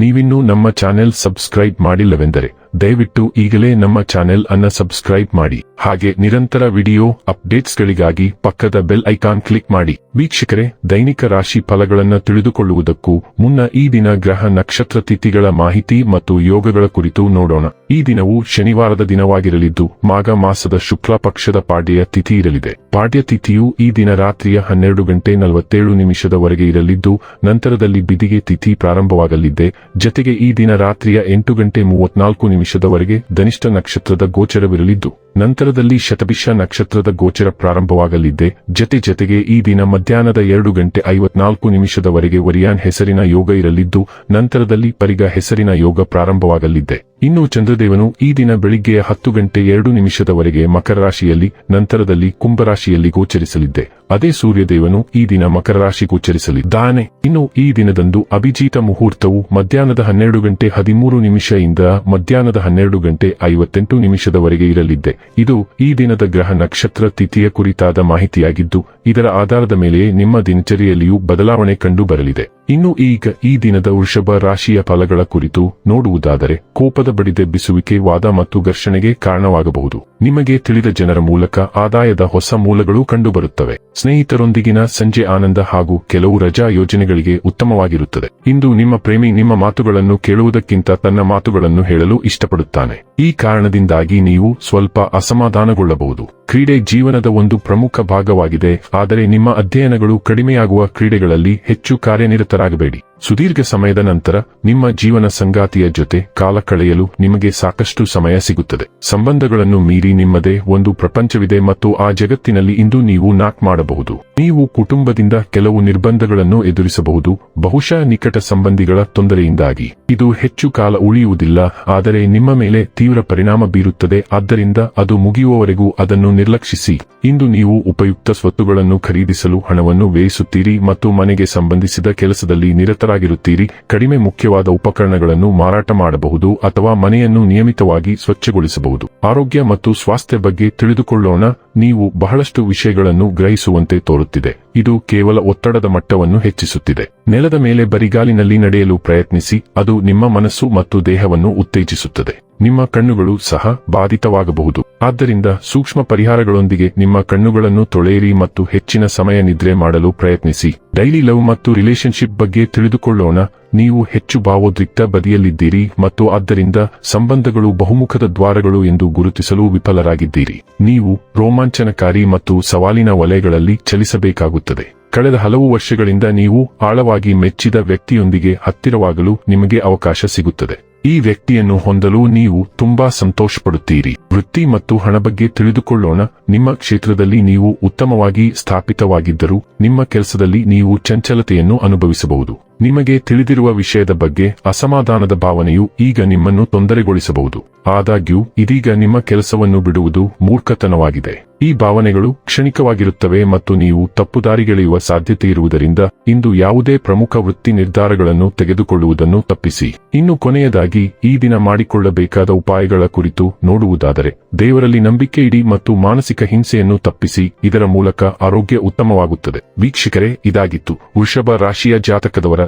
ನೀವಿನ್ನೂ ನಮ್ಮ channel subscribe ಮಾಡಿಲ್ಲವೆಂದರೆ ದಯವಿಟ್ಟು ಈಗಲೇ ನಮ್ಮ ಚಾನೆಲ್ ಅನ್ನ ಸಬ್ಸ್ಕ್ರೈಬ್ ಮಾಡಿ. ಹಾಗೆ ನಿರಂತರ ವಿಡಿಯೋ ಅಪ್ಡೇಟ್ಸ್ಗಳಿಗಾಗಿ ಪಕ್ಕದ ಬೆಲ್ ಐಕಾನ್ ಕ್ಲಿಕ್ ಮಾಡಿ. ವೀಕ್ಷಕರೇ, ದೈನಿಕ ರಾಶಿ ಫಲಗಳನ್ನು ತಿಳಿದುಕೊಳ್ಳುವುದಕ್ಕೂ ಮುನ್ನ ಈ ದಿನ ಗ್ರಹ ನಕ್ಷತ್ರ ತಿಥಿಗಳ ಮಾಹಿತಿ ಮತ್ತು ಯೋಗಗಳ ಕುರಿತು ನೋಡೋಣ. ಈ ದಿನವು ಶನಿವಾರದ ದಿನವಾಗಿರಲಿದ್ದು, ಮಾಘ ಮಾಸದ ಶುಕ್ಲ ಪಕ್ಷದ ಪಾಡ್ಯ ತಿಥಿ ಇರಲಿದೆ. ಪಾಡ್ಯ ತಿಥಿಯು ಈ ದಿನ ರಾತ್ರಿಯ ಹನ್ನೆರಡು ಗಂಟೆ ನಲವತ್ತೇಳು ನಿಮಿಷದವರೆಗೆ ಇರಲಿದ್ದು, ನಂತರದಲ್ಲಿ ಬಿದಿಗೆ ತಿಥಿ ಪ್ರಾರಂಭವಾಗಲಿದೆ ಜತೆಗೆ ಈ ದಿನ ರಾತ್ರಿಯ ಎಂಟು ಗಂಟೆ ಮೂವತ್ನಾಲ್ಕು ನಿಮಿಷದವರೆಗೆ ಧನಿಷ್ಠ ನಕ್ಷತ್ರದ ಗೋಚರವಿರಲಿದ್ದು, ನಂತರದಲ್ಲಿ ಶತಭಿಷ ನಕ್ಷತ್ರದ ಗೋಚರ ಪ್ರಾರಂಭವಾಗಲಿದೆ ಜತೆ ಜತೆಗೆ ಈ ದಿನ ಮಧ್ಯಾಹ್ನದ ಎರಡು ಗಂಟೆ ಐವತ್ನಾಲ್ಕು ನಿಮಿಷದವರೆಗೆ ವರಿಯಾನ್ ಹೆಸರಿನ ಯೋಗ ಇರಲಿದ್ದು, ನಂತರದಲ್ಲಿ ಪರಿಗ ಹೆಸರಿನ ಯೋಗ ಪ್ರಾರಂಭವಾಗಲಿದೆ ಇನ್ನು ಚಂದ್ರದೇವನು ಈ ದಿನ ಬೆಳಿಗ್ಗೆಯ ಹತ್ತು ಗಂಟೆ ಎರಡು ನಿಮಿಷದವರೆಗೆ ಮಕರ ರಾಶಿಯಲ್ಲಿ ನಂತರದಲ್ಲಿ ಕುಂಭರಾಶಿಯಲ್ಲಿ ಗೋಚರಿಸಲಿದ್ದೆ. ಅದೇ ಸೂರ್ಯದೇವನು ಈ ದಿನ ಮಕರ ರಾಶಿ ಗೋಚರಿಸಲಿದ್ದಾನೆ. ಇನ್ನು ಈ ದಿನದಂದು ಅಭಿಜಿತ ಮುಹೂರ್ತವು ಮಧ್ಯಾಹ್ನದ ಹನ್ನೆರಡು ಗಂಟೆ ಹದಿಮೂರು ನಿಮಿಷದಿಂದ ಮಧ್ಯಾಹ್ನದ ಹನ್ನೆರಡು ಗಂಟೆ ಐವತ್ತೆಂಟು ನಿಮಿಷದವರೆಗೆ ಇರಲಿದ್ದೆ. ಇದು ಈ ದಿನದ ಗ್ರಹ ನಕ್ಷತ್ರ ತಿಥಿಯ ಕುರಿತಾದ ಮಾಹಿತಿಯಾಗಿದ್ದು ಇದರ ಆಧಾರದ ಮೇಲೆ ನಿಮ್ಮ ದಿನಚರಿಯಲ್ಲಿಯೂ ಬದಲಾವಣೆ ಕಂಡು ಬರಲಿದೆ ಇನ್ನು ಈಗ ಈ ದಿನದ ವೃಷಭ ರಾಶಿಯ ಫಲಗಳ ಕುರಿತು ನೋಡುವುದಾದರೆ ಕೋಪದ ಬಡಿದೆಬ್ಬಿಸುವಿಕೆ ವಾದ ಮತ್ತು ಘರ್ಷಣೆಗೆ ಕಾರಣವಾಗಬಹುದು. ನಿಮಗೆ ತಿಳಿದ ಜನರ ಮೂಲಕ ಆದಾಯದ ಹೊಸ ಮೂಲಗಳು ಕಂಡುಬರುತ್ತವೆ. ಸ್ನೇಹಿತರೊಂದಿಗಿನ ಸಂಜೆ ಆನಂದ ಹಾಗೂ ಕೆಲವು ರಜಾ ಯೋಜನೆಗಳಿಗೆ ಉತ್ತಮವಾಗಿರುತ್ತದೆ. ಇಂದು ನಿಮ್ಮ ಪ್ರೇಮಿ ನಿಮ್ಮ ಮಾತುಗಳನ್ನು ಕೇಳುವುದಕ್ಕಿಂತ ತನ್ನ ಮಾತುಗಳನ್ನು ಹೇಳಲು ಇಷ್ಟಪಡುತ್ತಾನೆ. ಈ ಕಾರಣದಿಂದಾಗಿ ನೀವು ಸ್ವಲ್ಪ ಅಸಮಾಧಾನಗೊಳ್ಳಬಹುದು. ಕ್ರೀಡೆ ಜೀವನದ ಒಂದು ಪ್ರಮುಖ ಭಾಗವಾಗಿದೆ ಆದರೆ ನಿಮ್ಮ ಅಧ್ಯಯನಗಳು ಕಡಿಮೆಯಾಗುವ ಕ್ರೀಡೆಗಳಲ್ಲಿ ಹೆಚ್ಚು ಕಾರ್ಯನಿರತರಾಗಬೇಡಿ. ಸುದೀರ್ಘ ಸಮಯದ ನಂತರ ನಿಮ್ಮ ಜೀವನ ಸಂಗಾತಿಯ ಜೊತೆ ಕಾಲ ಕಳೆಯಲು ನಿಮಗೆ ಸಾಕಷ್ಟು ಸಮಯ ಸಿಗುತ್ತದೆ. ಸಂಬಂಧಗಳನ್ನು ಮೀರಿ ನಿಮ್ಮದೇ ಒಂದು ಪ್ರಪಂಚವಿದೆ ಮತ್ತು ಆ ಜಗತ್ತಿನಲ್ಲಿ ಇಂದು ನೀವು ನಾಕ್ ಮಾಡಬಹುದು. ನೀವು ಕುಟುಂಬದಿಂದ ಕೆಲವು ನಿರ್ಬಂಧಗಳನ್ನು ಎದುರಿಸಬಹುದು. ಬಹುಶಃ ನಿಕಟ ಸಂಬಂಧಿಗಳ ತೊಂದರೆಯಿಂದಾಗಿ. ಇದು ಹೆಚ್ಚು ಕಾಲ ಉಳಿಯುವುದಿಲ್ಲ, ಆದರೆ ನಿಮ್ಮ ಮೇಲೆ ತೀವ್ರ ಪರಿಣಾಮ ಬೀರುತ್ತದೆ. ಆದ್ದರಿಂದ ಅದು ಮುಗಿಯುವವರೆಗೂ ಅದನ್ನು ನಿರ್ಲಕ್ಷಿಸಿ. ಇಂದು ನೀವು ಉಪಯುಕ್ತ ಸ್ವತ್ತುಗಳನ್ನು ಖರೀದಿಸಲು ಹಣವನ್ನು ವ್ಯಯಿಸುತ್ತೀರಿ ಮತ್ತು ಮನೆಗೆ ಸಂಬಂಧಿಸಿದ ಕೆಲಸದಲ್ಲಿ ನಿರತರಾಗಿರುತ್ತೀರಿ. ಕಡಿಮೆ ಮುಖ್ಯವಾದ ಉಪಕರಣಗಳನ್ನು ಮಾರಾಟ ಮಾಡಬಹುದು ಅಥವಾ ಮನೆಯನ್ನು ನಿಯಮಿತವಾಗಿ ಸ್ವಚ್ಛಗೊಳಿಸಬಹುದು. ಆರೋಗ್ಯ ಮತ್ತು ಸ್ವಾಸ್ಥ್ಯ ಬಗ್ಗೆ ತಿಳಿದುಕೊಳ್ಳೋಣ. ನೀವು ಬಹಳಷ್ಟು ವಿಷಯಗಳನ್ನು ಗ್ರಹಿಸುವಂತೆ ತೋರುತ್ತಿದೆ. ಇದು ಕೇವಲ ಒತ್ತಡದ ಮಟ್ಟವನ್ನು ಹೆಚ್ಚಿಸುತ್ತಿದೆ. ನೆಲದ ಮೇಲೆ ಬರಿಗಾಲಿನಲ್ಲಿ ನಡೆಯಲು ಪ್ರಯತ್ನಿಸಿ. ಅದು ನಿಮ್ಮ ಮನಸ್ಸು ಮತ್ತು ದೇಹವನ್ನು ಉತ್ತೇಜಿಸುತ್ತದೆ. ನಿಮ್ಮ ಕಣ್ಣುಗಳು ಸಹ ಬಾಧಿತವಾಗಬಹುದು. ಆದ್ದರಿಂದ ಸೂಕ್ಷ್ಮ ಪರಿಹಾರಗಳೊಂದಿಗೆ ನಿಮ್ಮ ಕಣ್ಣುಗಳನ್ನು ತೊಳೆಯಿರಿ ಮತ್ತು ಹೆಚ್ಚಿನ ಸಮಯ ನಿದ್ರೆ ಮಾಡಲು ಪ್ರಯತ್ನಿಸಿ. ಡೈಲಿ ಲವ್ ಮತ್ತು ರಿಲೇಶನ್ಶಿಪ್ ಬಗ್ಗೆ ತಿಳಿದುಕೊಳ್ಳೋಣ. ನೀವು ಹೆಚ್ಚು ಭಾವೋದ್ರಿಕ್ತ ಬದಿಯಲ್ಲಿದ್ದೀರಿ ಮತ್ತು ಆದ್ದರಿಂದ ಸಂಬಂಧಗಳು ಬಹುಮುಖದ ದ್ವಾರಗಳು ಎಂದು ಗುರುತಿಸಲು ವಿಫಲರಾಗಿದ್ದೀರಿ. ನೀವು ರೋಮಾಂಚನಕಾರಿ ಮತ್ತು ಸವಾಲಿನ ವಲಯಗಳಲ್ಲಿ ಚಲಿಸಬೇಕಾಗುತ್ತದೆ. ಕಳೆದ ಹಲವು ವರ್ಷಗಳಿಂದ ನೀವು ಆಳವಾಗಿ ಮೆಚ್ಚಿದ ವ್ಯಕ್ತಿಯೊಂದಿಗೆ ಹತ್ತಿರವಾಗಲು ನಿಮಗೆ ಅವಕಾಶ ಸಿಗುತ್ತದೆ. ಈ ವ್ಯಕ್ತಿಯನ್ನು ಹೊಂದಲು ನೀವು ತುಂಬಾ ಸಂತೋಷಪಡುತ್ತೀರಿ. ವೃತ್ತಿ ಮತ್ತು ಹಣ ಬಗ್ಗೆ ತಿಳಿದುಕೊಳ್ಳೋಣ. ನಿಮ್ಮ ಕ್ಷೇತ್ರದಲ್ಲಿ ನೀವು ಉತ್ತಮವಾಗಿ ಸ್ಥಾಪಿತವಾಗಿದ್ದರೂ, ನಿಮ್ಮ ಕೆಲಸದಲ್ಲಿ ನೀವು ಚಂಚಲತೆಯನ್ನು ಅನುಭವಿಸಬಹುದು. ನಿಮಗೆ ತಿಳಿದಿರುವ ವಿಷಯದ ಬಗ್ಗೆ ಅಸಮಾಧಾನದ ಭಾವನೆಯು ಈಗ ನಿಮ್ಮನ್ನು ತೊಂದರೆಗೊಳಿಸಬಹುದು. ಆದಾಗ್ಯೂ, ಇದೀಗ ನಿಮ್ಮ ಕೆಲಸವನ್ನು ಬಿಡುವುದು ಮೂರ್ಖತನವಾಗಿದೆ. ಈ ಭಾವನೆಗಳು ಕ್ಷಣಿಕವಾಗಿರುತ್ತವೆ ಮತ್ತು ನೀವು ತಪ್ಪುದಾರಿಗೆಳೆಯುವ ಸಾಧ್ಯತೆ ಇರುವುದರಿಂದ ಇಂದು ಯಾವುದೇ ಪ್ರಮುಖ ವೃತ್ತಿ ನಿರ್ಧಾರಗಳನ್ನು ತೆಗೆದುಕೊಳ್ಳುವುದನ್ನು ತಪ್ಪಿಸಿ. ಇನ್ನು ಕೊನೆಯದಾಗಿ, ಈ ದಿನ ಮಾಡಿಕೊಳ್ಳಬೇಕಾದ ಉಪಾಯಗಳ ಕುರಿತು ನೋಡುವುದಾದರೆ, ದೇವರಲ್ಲಿ ನಂಬಿಕೆ ಇಡಿ ಮತ್ತು ಮಾನಸಿಕ ಹಿಂಸೆಯನ್ನು ತಪ್ಪಿಸಿ, ಇದರ ಮೂಲಕ ಆರೋಗ್ಯ ಉತ್ತಮವಾಗುತ್ತದೆ. ವೀಕ್ಷಕರೇ, ಇದಾಗಿತ್ತು. ವೃಷಭ ರಾಶಿಯ ಜಾತಕದವರ